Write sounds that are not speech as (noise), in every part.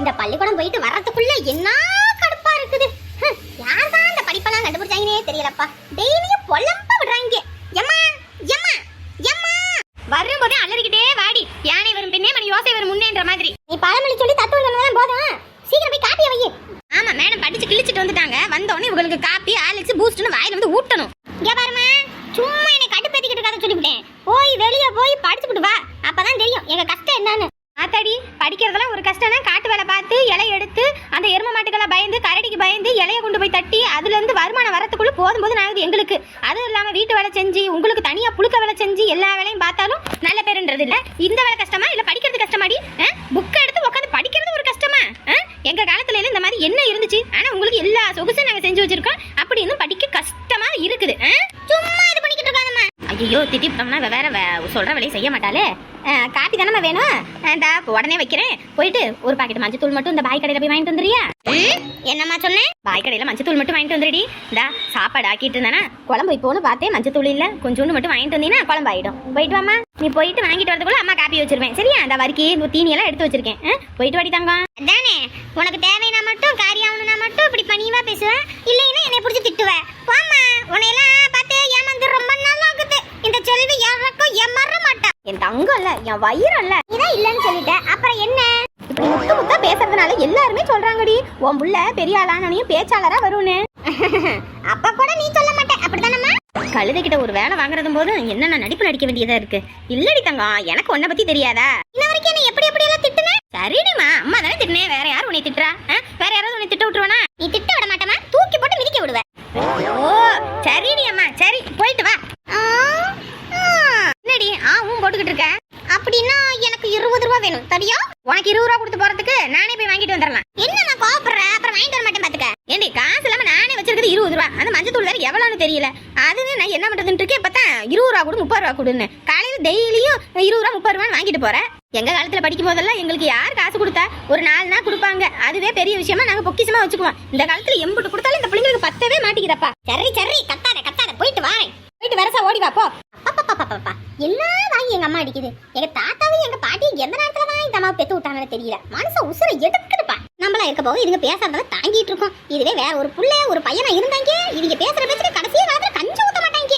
இந்த பள்ளிக்கூடம் போயிட்டு வர்றதுக்குள்ள என்ன கடுப்பா இருக்குது? ஹம், யார்தான் இந்த படிப்பெல்லாம் கண்டுபிடிச்சாங்கன்னே தெரியலப்பா. டெய்லியும் பொழம்ப விடுறாங்க. எம்மா எம்மா எம்மா. வரும்போதே அலறிக்கிட்டே வாடி. யானை வரும் பின்னே மணி யோசை வரும் முன்னேன்ற மாதிரி. நீ பழமொழி சொல்லி தத்துவம் சொன்னதான் போதும். சீக்கிரம் போய் காப்பியை வை ஆமா மேடம் படிச்சு கிழிச்சிட்டு வந்துட்டாங்க. வந்தோடனே இவங்களுக்கு காப்பி ஆலிக்ஸ் பூஸ்ட்னு வாயில வந்து ஊட்டணும். இங்க பாருமா சும்மா என்னை கடுப்பேத்திக்கிட்டு இருக்காத சொல்லிவிட்டேன். போய் வெளியே போய் படிச்சுக்கிட்டு வா. அப்பதான் தெரியும். எங்க கஷ்டம் என்னன்னு. அத்தாடி படிக்கிறதெல்லாம் ஒரு கஷ்டம்னா காட்டு வேலை பார்த்து இலை எடுத்து அந்த எரும மாட்டுக்கெல்லாம் பயந்து கரடிக்கு பயந்து இலையை கொண்டு போய் தட்டி அதுலேருந்து வருமானம் வரத்துக்குள்ள போதும் போது ஆகுது எங்களுக்கு. அதுவும் இல்லாமல் வீட்டு வேலை செஞ்சு உங்களுக்கு தனியா புழுக்க வேலை செஞ்சு எல்லா வேலையும் பார்த்தாலும் நல்ல பேருன்றது இல்லை. இந்த வேலை கஷ்டமா? இல்லை படிக்கிறது கஷ்டமாடி? புக்கை எடுத்து உட்காந்து படிக்கிறது ஒரு கஷ்டமா? ஆ? எங்க காலத்துல இந்த மாதிரி என்ன இருந்துச்சு? ஆனா உங்களுக்கு எல்லா சொகுசும் நாங்கள் செஞ்சு வச்சிருக்கோம். ஐயோ திட்டிட்டோம்னா இவ வேற சொல்ற வேலையை செய்ய மாட்டாளே. காப்பி தானே வேணும்? இந்தா உடனே வைக்கிறேன். போயிட்டு ஒரு பாக்கெட் மஞ்சத்தூள் மட்டும் இந்த பாய் கடையில போய் வாங்கிட்டு வந்துறியா என்னம்மா சொன்னேன்? பாய் கடையில மஞ்சத்தூள் மட்டும் வாங்கிட்டு வந்துடி இந்தா சாப்பாடு ஆக்கிட்டு இருந்தானா குழம்பு இப்போன்னு பார்த்தேன் மஞ்சத்தூள் இல்ல. கொஞ்சோண்டு மட்டும் வாங்கிட்டு வந்தீங்கன்னா குழம்பு ஆயிடும். போயிட்டு வாமா நீ போயிட்டு வாங்கிட்டு வரதுக்குள்ள அம்மா காப்பி வச்சிருவேன். சரியா? அந்த வரிக்கி இந்த தீனி எல்லாம் எடுத்து வச்சிருக்கேன்? போயிட்டு வாடி தங்கம். அதானே? உனக்கு தேவைனா மட்டும் காரியாகணும்னா மட்டும் இப்படி பணிவா பேசுவேன் இல்லைன்னா என்னை பிடிச்சி திட்டுவேன் போம்மா உன்னையெல்லாம் பார்த்து ஏமாந்து ரொம்ப நாள் ஆகுது இந்த செல்வி யாருக்கும் ஏமாற மாட்டா என் தங்கம் இல்ல என் வயிறு இல்ல. இதான் இல்லன்னு சொல்லிட்டேன். அப்புறம் என்ன? இப்படி முத்து முத்தா பேசுறதுனால எல்லாருமே சொல்றாங்கடி. உன் புள்ள பெரிய ஆளானனையும் பேச்சாளரா வரும்னு. (laughs) அப்ப கூட நீ சொல்ல மாட்டே. அப்படிதானம்மா? கழுதைகிட்ட ஒரு வேலை வாங்குறதும் போது என்னென்ன நடிப்பு நடிக்க வேண்டியதா இருக்கு? இல்லடி தங்கம் எனக்கு உன்னை பத்தி தெரியாதா? இன்ன வரைக்கும் என்ன எப்படி எப்படி எல்லாம் திட்டுன? சரிடிமா அம்மா தானே திட்டுனே. வேற யார் உன்னை திட்டுறா? வேற யாராவது உன்னை திட்ட விட்டுருவானா? நீ திட்ட விட மாட்டேமா தூக்கி போட்டு மிதிக்க விடுவேன் ஓ சரிடி அம்மா. சரி போயிட்டு வா. ஆ. என்னடி ஊன் போட்டுக்கிட்டு இருக்கேன் அப்படின்னா எனக்கு இருபது ரூபா வேணும். சரியா உனக்கு இருபது ரூபா கொடுத்து போறதுக்கு நானே போய் வாங்கிட்டு வந்துடலாம் என்ன நான் கோபப்படுற அப்புறம் வாங்கிட்டு வர மாட்டேன் பாத்துக்க. ஏண்டி காசு இல்லாம நானே வச்சிருக்கிறது இருபது ரூபா. அந்த மஞ்சள் தூள் வேற எவ்வளவுன்னு தெரியல. அதுவே நான் என்ன பண்றதுன்னு இருக்கேன்? பார்த்தா இருபது ரூபா கொடு முப்பது ரூபா கொடுன்னு. காலையில டெய்லியும் இருபது ரூபா முப்பது ரூபான்னு வாங்கிட்டு போறேன் எங்க காலத்துல படிக்கும் போதெல்லாம் எங்களுக்கு யார் காசு கொடுத்தா ஒரு நாலு நாள் கொடுப்பாங்க. அதுவே பெரிய விஷயமா நாங்க பொக்கிஷமா வச்சுக்குவோம். இந்த காலத்துல எம்புட்டு கொடுத்தாலும் இந்த பிள்ளைங்களுக்கு பத்தவே மாட்டேங்குதப்பா. சரி சரி கத்தாத கத்தாத போயிட்டு வாரேன். போயிட்டு வரசா ஓடி வா போ. என்ன வாங்கி எங்க அம்மா அடிக்குது? எங்க தாத்தாவும் எங்க பாட்டியும் எந்த நேரத்துல தான் இந்த அம்மாவை பெத்து விட்டாங்கன்னு தெரியல. மனச உசுரை எடுக்குதுப்பா. நம்மளா இருக்க போக இதுங்க பேசுறத தாங்கிட்டு இருக்கோம். இதுவே வேற ஒரு புள்ள ஒரு பையனா இருந்தாங்க. இதுங்க பேசுற பேச்சுக்கு கடைசியா காலத்துல கஞ்சி ஊத்த மாட்டாங்க.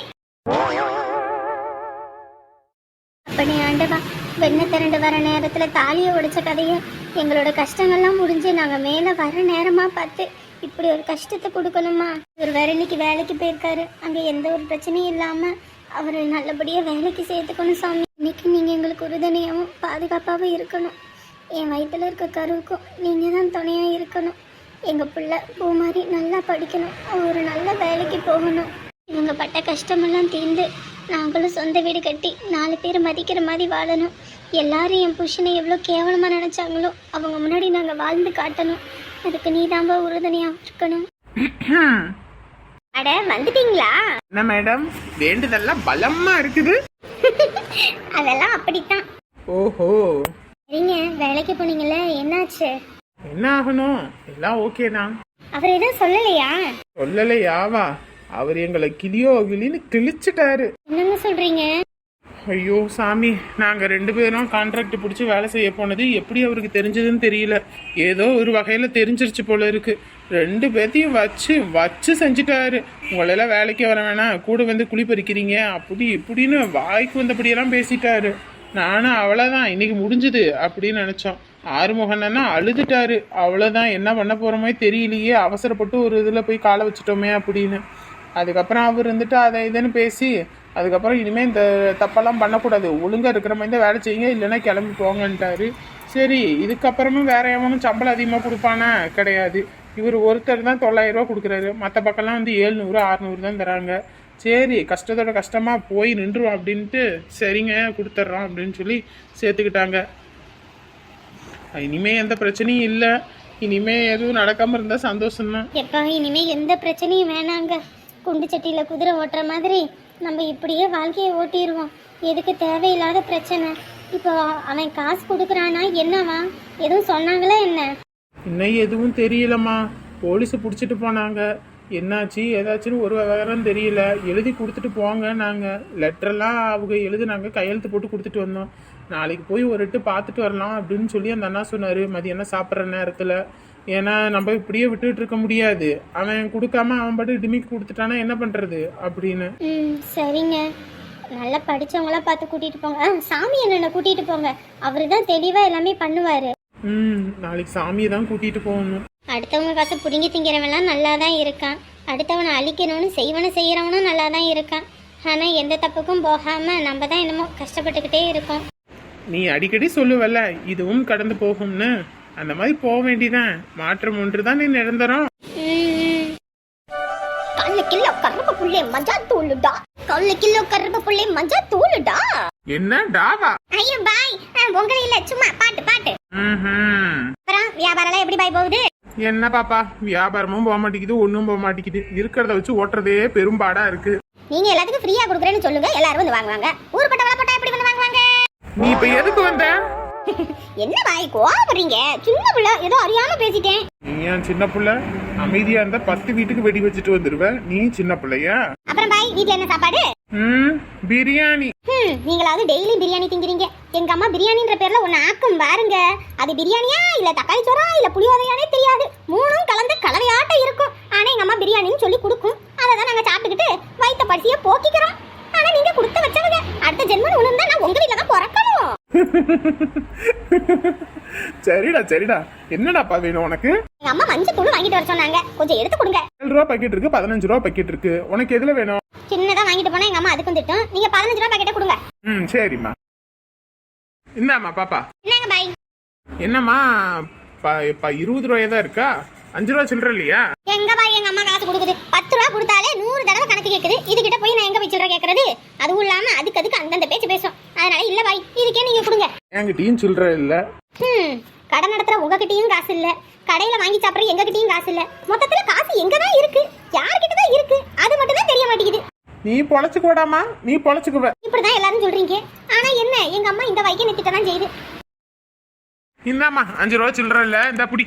அப்படி ஆண்டவா வெண்ண திரண்டு வர நேரத்துல தாலியை உடைச்ச கதையும் எங்களோட கஷ்டங்கள்லாம் முடிஞ்சு நாங்க மேல வர நேரமா பார்த்து இப்படி ஒரு கஷ்டத்தை கொடுக்கணுமா? ஒரு வேற இன்னைக்கு வேலைக்கு போயிருக்காரு. அங்க எந்த ஒரு பிரச்சனையும் இல்லாம அவரை நல்லபடியா வேலைக்கு சேர்த்துக்கணும் சாமி. இன்னைக்கு நீங்க எங்களுக்கு உறுதுணையாகவும் பாதுகாப்பாகவும் இருக்கணும். என் வயித்துல இருக்க கருவுக்கும் நீங்க தான் துணையா இருக்கணும். எங்க பிள்ளை பூ மாதிரி நல்லா படிக்கணும். ஒரு நல்ல வேலைக்கு போகணும். இவங்க பட்ட கஷ்டமெல்லாம் தீர்ந்து நாங்களும் சொந்த வீடு கட்டி நாலு பேர் மதிக்கிற மாதிரி வாழணும். எல்லாரும் என் புருஷனை எவ்வளோ கேவலமாக நினச்சாங்களோ அவங்க முன்னாடி நாங்கள் வாழ்ந்து காட்டணும். அதுக்கு நீ தான்பா உறுதுணையாக இருக்கணும். அட வந்துட்டீங்களா? என்ன மேடம்? வேண்டுதெல்லாம் பலமா இருக்குது. (laughs) அதெல்லாம் அப்படித்தான். ஓஹோ. சரிங்க வேலைக்கு போனீங்கல்ல என்னாச்சு? என்ன ஆகணும்? எல்லாம் ஓகே தான். அவர் எதுவும் சொல்லலையா? சொல்லலையாவா? அவர் எங்களை கிளியோ கிளின்னு கிழிச்சிட்டாரு. என்னங்க சொல்றீங்க? ஐயோ சாமி நாங்கள் ரெண்டு பேரும் கான்ட்ராக்ட் பிடிச்சி வேலை செய்ய போனது எப்படி அவருக்கு தெரிஞ்சதுன்னு தெரியல. ஏதோ ஒரு வகையில் தெரிஞ்சிருச்சு போல இருக்கு. ரெண்டு பேர்த்தையும் வச்சு வச்சு செஞ்சுட்டாரு. உங்களெல்லாம் வேலைக்கு வர வேணாம். கூட வந்து குழி பறிக்கிறீங்க. அப்படி இப்படின்னு வாய்க்கு வந்தபடியெல்லாம் பேசிட்டாரு. நானும் அவ்வளோதான் இன்னைக்கு முடிஞ்சுது அப்படின்னு நினச்சோம். ஆறுமுகன்னா அழுதுட்டாரு. அவ்வளோதான் என்ன பண்ண போகிறோமே தெரியலையே. அவசரப்பட்டு ஒரு இதில் போய் காலை வச்சுட்டோமே அப்படின்னு. அதுக்கப்புறம் அவர் இருந்துட்டு அதை இதுன்னு பேசி அதுக்கப்புறம் இனிமேல் இந்த தப்பெல்லாம் பண்ணக்கூடாது. ஒழுங்காக இருக்கிற மாதிரி தான் வேலை செய்யுங்க இல்லைன்னா கிளம்பி போங்கன்ட்டாரு. சரி இதுக்கப்புறமும் வேற எவனும் சம்பளம் அதிகமாக கொடுப்பானா? கிடையாது. இவர் ஒருத்தர் தான் தொள்ளாயிரம் ரூபா கொடுக்குறாரு. மற்ற பக்கம்லாம் வந்து ஏழ்நூறு அறநூறு தான் தராங்க. சரி கஷ்டத்தோட கஷ்டமாக போய் நின்றுவோம் அப்படின்ட்டு சரிங்க கொடுத்துட்றோம் அப்படின்னு சொல்லி சேர்த்துக்கிட்டாங்க. இனிமேல் எந்த பிரச்சனையும் இல்லை. இனிமே எதுவும் நடக்காமல் இருந்தால் சந்தோஷம் தான் எப்பா இனிமேல் எந்த பிரச்சனையும் வேணாங்க. குண்டு சட்டியில் குதிரை ஓட்டுற மாதிரி நம்ம இப்படியே வாழ்க்கையை ஓட்டிடுவோம் எதுக்கு தேவையில்லாத பிரச்சனை? இப்போ அவன் காசு கொடுக்குறானா என்னவா? எதுவும் சொன்னாங்களா என்ன? இன்னும் எதுவும் தெரியலம்மா. போலீஸ் பிடிச்சிட்டு போனாங்க. என்னாச்சு ஏதாச்சுன்னு ஒரு விவரம் தெரியல. எழுதி கொடுத்துட்டு போங்க நாங்கள் லெட்டரெல்லாம் அவங்க எழுதி நாங்கள் கையெழுத்து போட்டு கொடுத்துட்டு வந்தோம். நாளைக்கு போய் ஒரு எட்டு பார்த்துட்டு வரலாம் அப்படின்னு சொல்லி அந்த அண்ணா சொன்னாரு. மதியானம் சாப்பிட்ற நேரத்துல? ஏன்னா நம்ம இப்படியே விட்டுட்டு இருக்க முடியாது. அவன் கொடுக்காம அவன் பாட்டு டிமிக்கு கொடுத்துட்டானா என்ன பண்றது அப்படின்னு. ம் சரிங்க. நல்லா படிச்சவங்களா பார்த்து கூட்டிட்டு போங்க. சாமி அண்ணனை கூட்டிட்டு போங்க. அவரு தான் தெளிவா எல்லாமே பண்ணுவாரு. ம் நாளைக்கு சாமியை தான் கூட்டிட்டு போகணும். அடுத்தவங்க காசை பிடுங்கி திங்கிறவன்லாம் நல்லா தான் இருக்கான். அடுத்தவனை அழிக்கணும்னு செய்வனை செய்கிறவனும் நல்லா தான் இருக்கான். ஆனால் எந்த தப்புக்கும் போகாமல் நம்ம தான் என்னமோ கஷ்டப்பட்டுக்கிட்டே இருக்கோம். நீ அடிக்கடி சொல்லுவல்ல இதுவும் கடந்து போகும்னு. அந்த மாதிரி போக வேண்டிதான் மாற்றம் ஒன்று தான் நீ நிரந்தரம். ம். கல்லு கிலோ கருப்பு புள்ளை மஞ்சா தூளுடா. கல்லு கிலோ கருப்பு புள்ளை மஞ்சா தூளுடா. என்ன டாவா? ஐயோ பாய். உங்களை இல்ல சும்மா பாட்டு பாட்டு. அப்புறம் வியாபாரம் எப்படி பாய் போகுது? என்ன பாப்பா வியாபாரமும் போக மாட்டேங்குது ஒன்றும் போக மாட்டேங்குது. இருக்கிறத வச்சு ஓட்டுறதே பெரும்பாடா இருக்கு. நீங்க எல்லாத்துக்கும் ஃப்ரீயா கொடுக்குறேன்னு சொல்லுங்க எல்லாரும் வந்து வாங்குவாங்க. ஊர்பட்ட நீ இப்ப எதுக்கு வந்த? என்ன பாய் கோவப்படுறீங்க? சின்ன பிள்ளை ஏதோ அறியாம பேசிட்டேன். நீ ஏன் சின்ன புள்ள? அமைதியா இருந்தா பத்து வீட்டுக்கு வெடி வச்சுட்டு வந்துருவ. நீ சின்ன பிள்ளையா? அப்புறம் பாய் வீட்ல என்ன சாப்பாடு? ம் பிரியாணி. நீங்களாவது டெய்லி பிரியாணி திங்கிறீங்க. எங்க அம்மா பிரியாணின்ற பேர்ல ஒன்னு ஆக்கும் பாருங்க. அது பிரியாணியா இல்ல தக்காளி சோறா இல்ல புளியோதரையானே தெரியாது. மூணும் கலந்து கலவையாட்ட இருக்கும். ஆனா எங்க அம்மா பிரியாணின்னு சொல்லி கொடுக்கும். அதை தான் நாங்க சாப்பிட்டுக்கிட்டு வயித்த பசிய போக்கிக்கிறோம். ஆனா நீங்க கொடுத்து வச்சவங்க அடுத்த ஜென்மம் ஒண்ணு இருந்தா நான் உங்க வீட்ல தான் பிறக்கணும். சரிடா சரிடா. என்னடாப்பா வேணும் உனக்கு? எங்க அம்மா மஞ்சள் தூள் வாங்கிட்டு வர சொன்னாங்க. கொஞ்சம் எடுத்து கொடுங்க. ஏழு ரூபா பாக்கெட் இருக்கு பதினஞ்சு ரூபா பாக்கெட் இருக்கு. உனக்கு எதுல வேணும்? சின்னதா வாங்கிட்டு போனா எங்க அம்மா அதுக்கும் திட்டம் நீங்க பதினஞ்சு ரூபாய் பாக்கெட்டை கொடுங்க. ம் சரிம்மா. இந்தாம்மா பாப்பா. என்னங்க பாய்? என்னம்மா ப- இப்ப இருபது ரூபாயா தான் இருக்கா? அஞ்சு ரூபா சில்லற இல்லையா? எங்க பாய் எங்க அம்மா காசு கொடுக்குது. பத்து ரூபா கொடுத்தாலே நூறு தடவை கணக்கு கேக்குது. இதுகிட்ட போய் நான் எங்க போய் சில்லறை கேக்குறது? அதுவும் இல்லாம அதுக்கு அதுக்கு அந்தந்த பேச்சு பேசும். அதனால இல்ல பாய் இதுக்கே நீங்க கொடுங்க. என்கிட்டயும் சில்லற இல்ல. கடை நடத்துற உங்ககிட்டயும் காசு இல்ல. கடையில வாங்கி சாப்பிடுற எங்ககிட்டயும் காசு இல்ல. மொத்தத்துல காசு எங்க தான் இருக்கு? யார்கிட்ட தான் இருக்கு? அது மட்டும் தான் தெரிய மாட்டேங்குது. நீ பொழைச்சுக்குவடாமா? நீ பொழைச்சுக்குவ. இப்படிதான் எல்லாரும் சொல்றீங்க. ஆனா என்ன? எங்க அம்மா இந்த வைக்க நித்திட்ட தான் செய்யுது. இந்தாம்மா அஞ்சு ரூபா சில்லற இல்ல. இந்த புடி.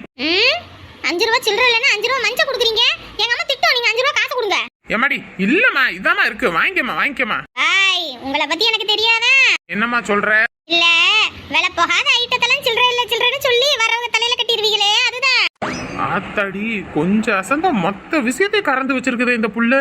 அஞ்சு ரூபா சில்லறை இல்லைன்னா அஞ்சு ரூபா மஞ்சள் கொடுக்குறீங்க? எங்க அம்மா திட்டம் நீங்க அஞ்சு ரூபா காசு கொடுங்க. எம்மாடி இல்லம்மா இதாம்மா இருக்கு. வாங்கிக்கம்மா வாங்கிக்கம்மா. ஆய் உங்களை பத்தி எனக்கு தெரியாதா? என்னம்மா சொல்ற? இல்ல விலை போகாத ஐட்டத்தெல்லாம் சில்லறை இல்ல சில்லறைன்னு சொல்லி வரவங்க தலையில கட்டிடுவீங்களே அதுதான். ஆத்தாடி கொஞ்சம் அசந்தா மொத்த விஷயத்தை கறந்து வச்சிருக்குது இந்த புள்ள.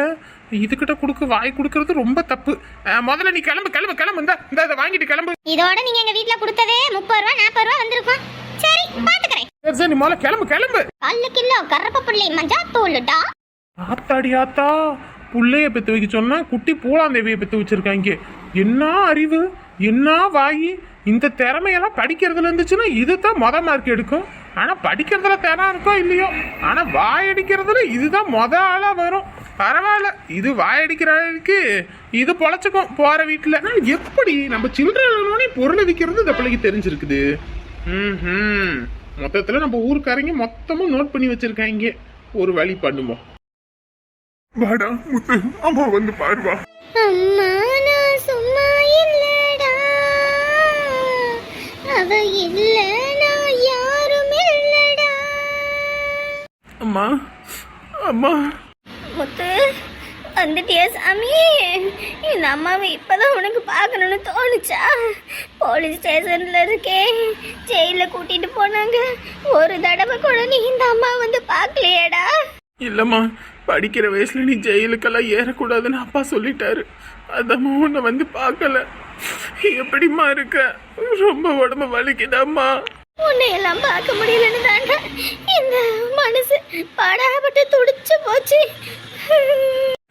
இதுகிட்ட கொடுக்க வாய் கொடுக்கறது ரொம்ப தப்பு. அஹ், முதல்ல நீ கிளம்பு கிளம்பு கிளம்பு. இந்த இந்த இதை வாங்கிட்டு கிளம்பு. இதோட நீங்க எங்க வீட்ல கொடுத்ததே முப்பது ரூபா நாற்பது ரூபா வந்திருக்கும். சரி பாத்துக்கிறேன். சரி சரி முதல்ல கிளம்பு கிளம்பு. கல்லு கிலோ கருப்ப புள்ளை மஞ்சா தூளுடா. ஆத்தாடி ஆத்தா. புள்ளைய பெத்து வைக்க சொன்னா குட்டி பூலாந்தேவியை பெத்து வச்சிருக்காங்க. என்ன அறிவு? என்ன வாயி? இந்த திறமையெல்லாம் படிக்கிறதுல இருந்துச்சுன்னா இதுதான் மொத மார்க் எடுக்கும். ஆனா படிக்கிறதுல திறம் இருக்கோ இல்லையோ? ஆனா வாய் அடிக்கிறதுல இதுதான் மொத ஆளா வரும். பரவாயில்ல. இது வாய் அடிக்கிறதுக்கு இது பொழைச்சுக்கும் போற வீட்டுல. எப்படி நம்ம சில்லறை பொருளை விற்கிறது இந்த பிள்ளைக்கு தெரிஞ்சிருக்குது? ம் மொத்தத்துல நம்ம ஊருக்காரங்க மொத்தமும் நோட் பண்ணி வச்சிருக்காங்க. ஒரு வழி பண்ணுவோம் வாடா முத்து. அம்மா வந்து பாருவா அம்மா நான் சும்மா இல்லடா. அவ இல்லனா யாரும் இல்லடா. அம்மா அம்மா. முத்து. வந்துட்டியா சாமி? இந்த அம்மாவை இப்பதான் உனக்கு பார்க்கணும்னு தோணுச்சா? போலீஸ் ஸ்டேஷன்ல இருக்கேன். ஜெயில கூட்டிட்டு போனாங்க. ஒரு தடவை கூட நீ இந்த அம்மா வந்து பார்க்கலையேடா. இல்லம்மா படிக்கிற வயசுல நீ ஜெயிலுக்கெல்லாம் ஏறக்கூடாதுன்னு அப்பா சொல்லிட்டாரு. அதம்மா உன்னை வந்து பார்க்கல. எப்படிம்மா இருக்க? ரொம்ப உடம்பு வலிக்குதாம்மா. உன்னை எல்லாம் பார்க்க முடியலன்னு தாண்டா. இந்த மனசு பாடாப்பட்டு துடிச்சு போச்சு.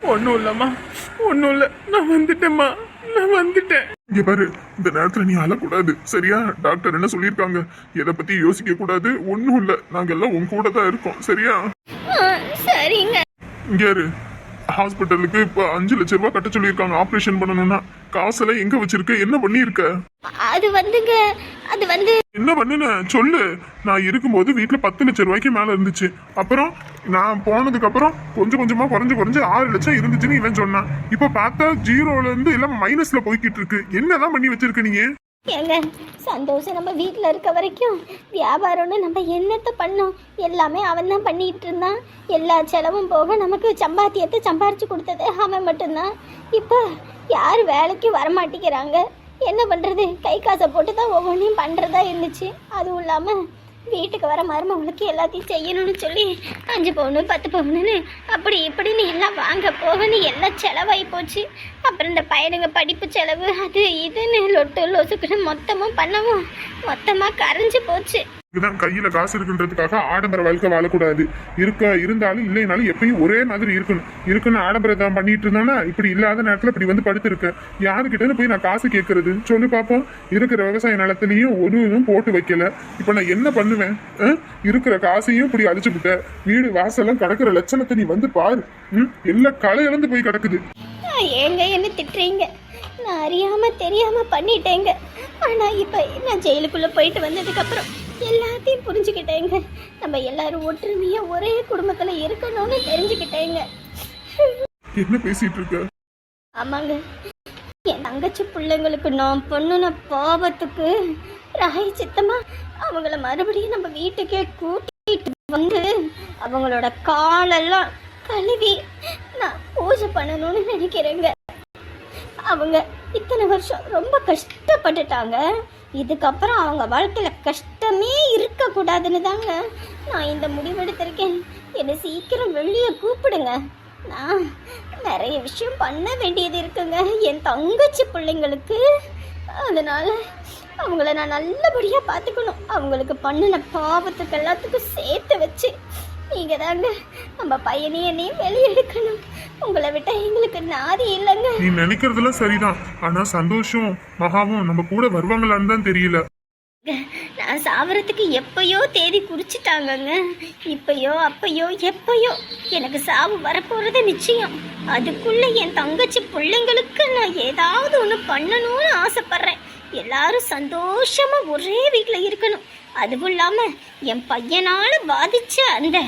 ஒன்றும் இல்லம்மா. ஒன்றும் இல்லை. நான் வந்துட்டேம்மா. நான் வந்துட்டேன். இங்க பாரு இந்த நேரத்துல நீ அழக்கூடாது. சரியா? டாக்டர் என்ன சொல்லியிருக்காங்க? எதை பத்தி யோசிக்க கூடாது ஒண்ணும் இல்ல. நாங்க எல்லாம் உன் கூட தான் இருக்கோம். சரியா? சரிங்க. இங்க யாரு ஹாஸ்பிட்டலுக்கு இப்ப அஞ்சு லட்சம் ரூபாய் கட்ட சொல்லியிருக்காங்க. ஆபரேஷன் பண்ணணும்னா காசெல்லாம் எங்க வச்சிருக்க? என்ன பண்ணியிருக்க? அது வந்துங்க அது வந்து என்ன பண்ணுன? சொல்லு. நான் இருக்கும்போது வீட்டுல பத்து லட்சம் ரூபாய்க்கு மேல இருந்துச்சு. அப்புறம் நான் போனதுக்கு அப்புறம் கொஞ்சம் கொஞ்சமா குறைஞ்சு குறைஞ்சு ஆறு லட்சம் இருந்துச்சுன்னு இவன் சொன்னான். இப்ப பார்த்தா ஜீரோல இருந்து எல்லாம் மைனஸ்ல போய்கிட்டு இருக்கு. என்னதான் பண்ணி வச்சிருக்க நீங்க? ஏங்க சந்தோஷம் நம்ம வீட்டில் இருக்க வரைக்கும் வியாபாரம்னு நம்ம என்னத்தை பண்ணோம்? எல்லாமே அவன் தான் பண்ணிகிட்டு இருந்தான். எல்லா செலவும் போக நமக்கு சம்பாத்தியத்தை சம்பாரிச்சு கொடுத்தது அவன் மட்டும்தான். இப்போ யார் வேலைக்கு வரமாட்டேங்கிறாங்க? என்ன பண்ணுறது கை காசை போட்டு தான் ஒவ்வொன்றையும் பண்ணுறதா இருந்துச்சு. அதுவும் இல்லாமல் வீட்டுக்கு வர மருமகளுக்கு எல்லாத்தையும் செய்யணும்னு சொல்லி அஞ்சு பவுனு பத்து பவுனுன்னு அப்படி இப்படின்னு எல்லாம் வாங்க போகன்னு எல்லாம் செலவாகி போச்சு. அப்புறம் இந்த பையனுங்க படிப்பு செலவு அது இதுன்னு லொட்டு லொசுக்குன்னு மொத்தமும் பண்ணவும் மொத்தமாக கரைஞ்சி போச்சு. இதுதான் கையில காசு இருக்குன்றதுக்காக ஆடம்பர வாழ்க்கை வாழக்கூடாது. இருக்க இருந்தாலும் இல்லைனாலும் எப்பயும் ஒரே மாதிரி இருக்கணும். இருக்குன்னு ஆடம்பரத்தான் பண்ணிட்டு இருந்தானா? இப்படி இல்லாத நேரத்துல இப்படி வந்து படுத்திருக்கேன் யாருக்கிட்ட போய் நான் காசு கேட்கறது சொல்லி பார்ப்போம் இருக்கிற விவசாய நிலத்திலையும் ஒரு இதுவும் போட்டு வைக்கல. இப்ப நான் என்ன பண்ணுவேன்? இருக்கிற காசையும் இப்படி அழிச்சு விட்ட வீடு வாசல்லாம் கிடக்குற லட்சணத்தை நீ வந்து பாரு. ம்? எல்லாம் களை இழந்து போய் கிடக்குது. ஏங்க என்ன திட்டுறீங்க? நான் அறியாம தெரியாம பண்ணிட்டேங்க. ஆனா இப்ப நான் ஜெயிலுக்குள்ள போயிட்டு வந்ததுக்கு அப்புறம் எல்லாத்தையும் புரிஞ்சுக்கிட்டேங்க. நம்ம எல்லாரும் ஒற்றுமையா ஒரே குடும்பத்துல இருக்கணும்னு தெரிஞ்சுக்கிட்டேங்க. என்ன பேசிட்டு இருக்க? ஆமாங்க. என் தங்கச்சி பிள்ளைங்களுக்கு நான் பண்ணுன பாவத்துக்கு ராய் சித்தமா அவங்கள மறுபடியும் நம்ம வீட்டுக்கே கூட்டிட்டு வந்து அவங்களோட காலெல்லாம் கழுவி நான் பூஜை பண்ணணும்னு நினைக்கிறேங்க. அவங்க இத்தனை வருஷம் ரொம்ப கஷ்டப்பட்டுட்டாங்க. இதுக்கப்புறம் அவங்க வாழ்க்கையில் கஷ்டமே இருக்கக்கூடாதுன்னு தாங்க நான் இந்த முடிவெடுத்திருக்கேன். என்னை சீக்கிரம் வெளியே கூப்பிடுங்க. நான் நிறைய விஷயம் பண்ண வேண்டியது இருக்குங்க. என் தங்கச்சி பிள்ளைங்களுக்கு. அதனால் அவங்கள நான் நல்லபடியாக பார்த்துக்கணும். அவங்களுக்கு பண்ணின பாவத்துக்கு எல்லாத்துக்கும் சேர்த்து வச்சு நீங்கள் தாங்க நம்ம பையனையும் என்னையும் வெளியெடுக்கணும். உங்களை விட்டா எங்களுக்கு நாதி இல்லைங்க. நீ நினைக்கிறதெல்லாம் சரிதான். ஆனா சந்தோஷம் மகாவும் நம்ம கூட வருவாங்களான்னு தான் தெரியல. நான் சாவறதுக்கு எப்பயோ தேதி குறிச்சிட்டாங்கங்க. இப்பயோ அப்பயோ எப்பயோ எனக்கு சாவு வரப்போறது நிச்சயம். அதுக்குள்ள என் தங்கச்சி பிள்ளைங்களுக்கு நான் ஏதாவது ஒன்று பண்ணணும்னு ஆசைப்படுறேன். எல்லாரும் சந்தோஷமா ஒரே வீட்டில் இருக்கணும். அதுவும் இல்லாம என் பையனால பாதிச்ச அந்த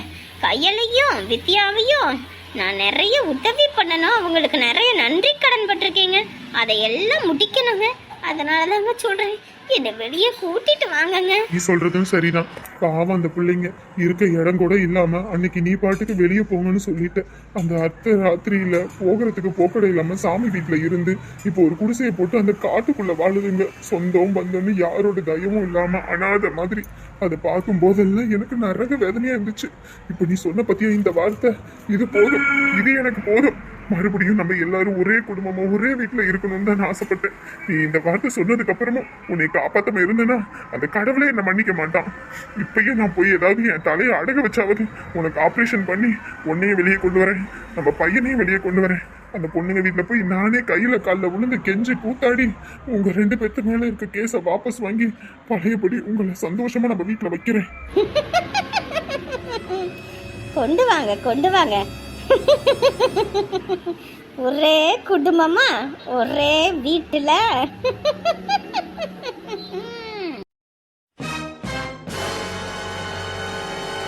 கையலையும் வித்யாவையும் நான் நிறைய உதவி பண்ணணும் அவங்களுக்கு நிறைய நன்றி கடன் பட்டிருக்கீங்க. அதை எல்லாம் முடிக்கணுங்க. அதனால தாங்க சொல்றேன். என்னை வெளியே கூட்டிட்டு வாங்கங்க. நீ சொல்றதும் சரிதான். பாவம் அந்த பிள்ளைங்க. இருக்க இடம் கூட இல்லாம அன்னைக்கு நீ பாட்டுக்கு வெளியே போங்கன்னு சொல்லிட்ட. அந்த அத்தை ராத்திரியில போகிறதுக்கு போக்கடை இல்லாம சாமி வீட்டுல இருந்து இப்போ ஒரு குடிசையை போட்டு அந்த காட்டுக்குள்ள வாழுதுங்க. சொந்தம் பந்தம்னு யாரோட தயமும் இல்லாம அனாதை மாதிரி. அதை பார்க்கும் போதெல்லாம் எனக்கு நரக வேதனையா இருந்துச்சு. இப்போ நீ சொன்ன பத்தியா இந்த வார்த்தை? இது போதும். இது எனக்கு போதும். மறுபடியும் நம்ம எல்லாரும் ஒரே குடும்பமா ஒரே வீட்டில் இருக்கணும்னு தான் நான் ஆசைப்பட்டேன். நீ இந்த வார்த்தை சொன்னதுக்கு அப்புறமும் உன்னை காப்பாத்தாம இருந்தேன்னா அந்த கடவுளே என்னை மன்னிக்க மாட்டான். இப்பயே நான் போய் ஏதாவது என் தலையை அடக வச்சாவது உனக்கு ஆப்ரேஷன் பண்ணி உன்னையும் வெளியே கொண்டு வரேன். நம்ம பையனையும் வெளியே கொண்டு வரேன். அந்த பொண்ணுங்க வீட்டில் போய் நானே கையில் காலில் விழுந்து கெஞ்சி கூத்தாடி உங்கள் ரெண்டு பேர்த்து மேலே இருக்க கேஸை வாபஸ் வாங்கி பழையபடி உங்களை சந்தோஷமாக நம்ம வீட்டில் வைக்கிறேன். கொண்டு வாங்க கொண்டு வாங்க. (laughs) ஒரே குடும்பமா ஒரே வீட்டில். (laughs)